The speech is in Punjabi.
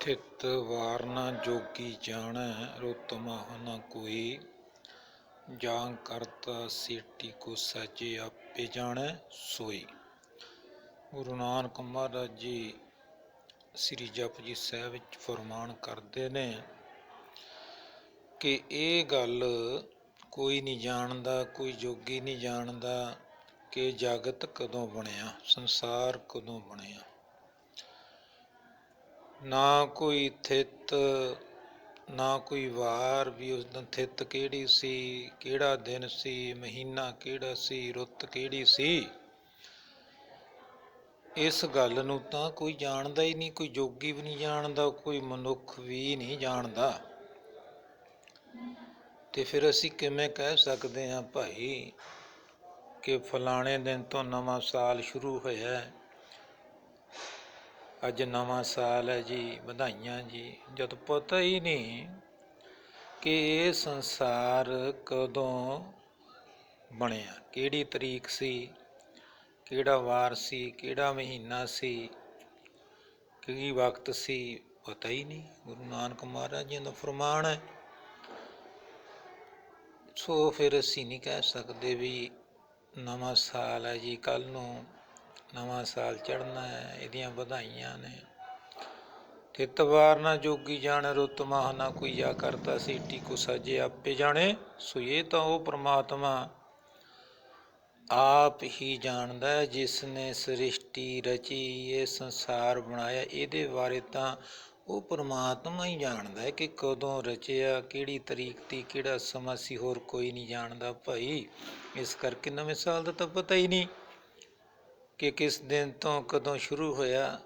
ਥਿਤ ਵਾਰਨਾ ਜੋਗੀ ਜਾਣੈ, ਰੁਤ ਮਹ ਨ ਕੋਈ। ਜਾਂ ਕਰਤਾ ਸੇਟੀ ਕੋ ਸਾਜੇ ਆਪੇ ਜਾਣੈ, ਸੋਈ। ਗੁਰੂ ਨਾਨਕ ਮਹਾਰਾਜ ਜੀ ਸ੍ਰੀ ਜਪਜੀ ਸਾਹਿਬ ਵਿੱਚ ਫਰਮਾਨ ਕਰਦੇ ਨੇ ਕਿ ਇਹ ਗੱਲ ਕੋਈ ਨਹੀਂ ਜਾਣਦਾ, ਕੋਈ ਜੋਗੀ ਨਹੀਂ ਜਾਣਦਾ ਕਿ ਜਗਤ ਕਦੋਂ ਬਣਿਆ, ਸੰਸਾਰ ਕਦੋਂ ਬਣਿਆ। ਨਾ ਕੋਈ ਥਿਤ, ਨਾ ਕੋਈ ਵਾਰ ਵੀ ਉਸ ਦਿਨ ਥਿਤ ਕਿਹੜੀ ਸੀ, ਕਿਹੜਾ ਦਿਨ ਸੀ, ਮਹੀਨਾ ਕਿਹੜਾ ਸੀ, ਰੁੱਤ ਕਿਹੜੀ ਸੀ? ਇਸ ਗੱਲ ਨੂੰ ਤਾਂ ਕੋਈ ਜਾਣਦਾ ਹੀ ਨਹੀਂ, ਕੋਈ ਜੋਗੀ ਵੀ ਨਹੀਂ ਜਾਣਦਾ, ਕੋਈ ਮਨੁੱਖ ਵੀ ਨਹੀਂ ਜਾਣਦਾ। ਤੇ ਫਿਰ ਅਸੀਂ ਕਿਵੇਂ ਕਹਿ ਸਕਦੇ ਹਾਂ ਭਾਈ ਕਿ ਫਲਾਣੇ ਦਿਨ ਤੋਂ ਨਵਾਂ ਸਾਲ ਸ਼ੁਰੂ ਹੋਇਆ ਹੈ? ਅੱਜ ਨਵਾਂ ਸਾਲ ਹੈ ਜੀ, ਵਧਾਈਆਂ ਜੀ। ਜਦ ਪਤਾ ਹੀ ਨਹੀਂ ਕਿ ਇਹ ਸੰਸਾਰ ਕਦੋਂ ਬਣਿਆ। ਕਿਹੜੀ ਤਰੀਕ ਸੀ, ਕਿਹੜਾ ਵਾਰ ਸੀ, ਕਿਹੜਾ ਮਹੀਨਾ ਸੀ, ਕੀ ਵਕਤ ਸੀ, ਪਤਾ ਹੀ ਨਹੀਂ। ਗੁਰੂ ਨਾਨਕ ਮਹਾਰਾਜ ਜੀ ਦਾ ਫਰਮਾਨ ਹੈ। ਸੋ ਫਿਰ ਅਸੀਂ ਨਹੀਂ ਕਹਿ ਸਕਦੇ ਵੀ ਨਵਾਂ ਸਾਲ ਹੈ ਜੀ। ਕੱਲ ਨੂੰ ਨਵਾਂ ਸਾਲ ਚੜ੍ਹਨਾ ਹੈ, ਇਹਦੀਆਂ ਵਧਾਈਆਂ ਨੇ। ਤਿਤਵਾਰ ਨਾ ਜੋਗੀ ਜਾਣ, ਰੁੱਤ ਮਾਹ ਨਾ ਕੋਈ ਜਾ ਕਰਤਾ ਸੀਟੀ ਕੋ ਸਜੇ ਆਪੇ ਜਾਣੇ। ਸੋ ਇਹ ਤਾਂ ਉਹ ਪ੍ਰਮਾਤਮਾ ਆਪ ਹੀ ਜਾਣਦਾ ਹੈ, ਜਿਸ ਨੇ ਸ੍ਰਿਸ਼ਟੀ ਰਚੀ, ਇਹ ਸੰਸਾਰ ਬਣਾਇਆ। ਇਹਦੇ ਬਾਰੇ ਤਾਂ ਉਹ ਪ੍ਰਮਾਤਮਾ ਹੀ ਜਾਣਦਾ ਹੈ ਕਿ ਕਦੋਂ ਰਚਿਆ, ਕਿਹੜੀ ਤਰੀਕ ਦੀ ਕਿਹੜਾ ਸਮਾਂ ਸੀ, ਹੋਰ ਕੋਈ ਨਹੀਂ ਜਾਣਦਾ। ਭਾਈ, ਇਸ ਕਰਕੇ ਨਵੇਂ ਸਾਲ ਦਾ ਤਾਂ ਪਤਾ ਹੀ ਨਹੀਂ। ਕਿ ਕਿਸ ਦਿਨ ਤੋਂ ਕਦੋਂ ਸ਼ੁਰੂ ਹੋਇਆ?